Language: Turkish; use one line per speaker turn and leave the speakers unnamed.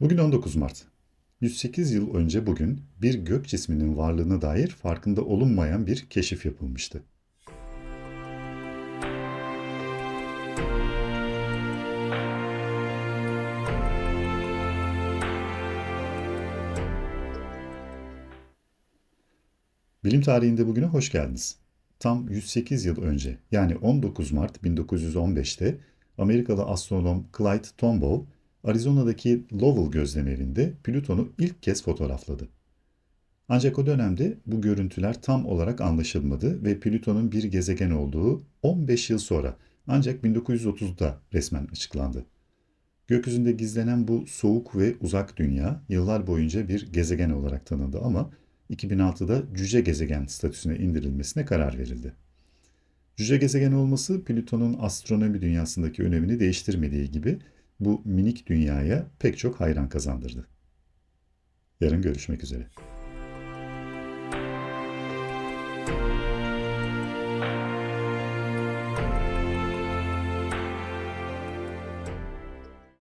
Bugün 19 Mart. 108 yıl önce bugün bir gök cisminin varlığına dair farkında olunmayan bir keşif yapılmıştı. Bilim tarihinde bugüne hoş geldiniz. Tam 108 yıl önce yani 19 Mart 1915'te Amerikalı astronom Clyde Tombaugh Arizona'daki Lowell gözlemlerinde Plüton'u ilk kez fotoğrafladı. Ancak o dönemde bu görüntüler tam olarak anlaşılmadı ve Plüton'un bir gezegen olduğu 15 yıl sonra ancak 1930'da resmen açıklandı. Gökyüzünde gizlenen bu soğuk ve uzak dünya yıllar boyunca bir gezegen olarak tanındı ama 2006'da cüce gezegen statüsüne indirilmesine karar verildi. Cüce gezegen olması Plüton'un astronomi dünyasındaki önemini değiştirmediği gibi bu minik dünyaya pek çok hayran kazandırdı. Yarın görüşmek üzere.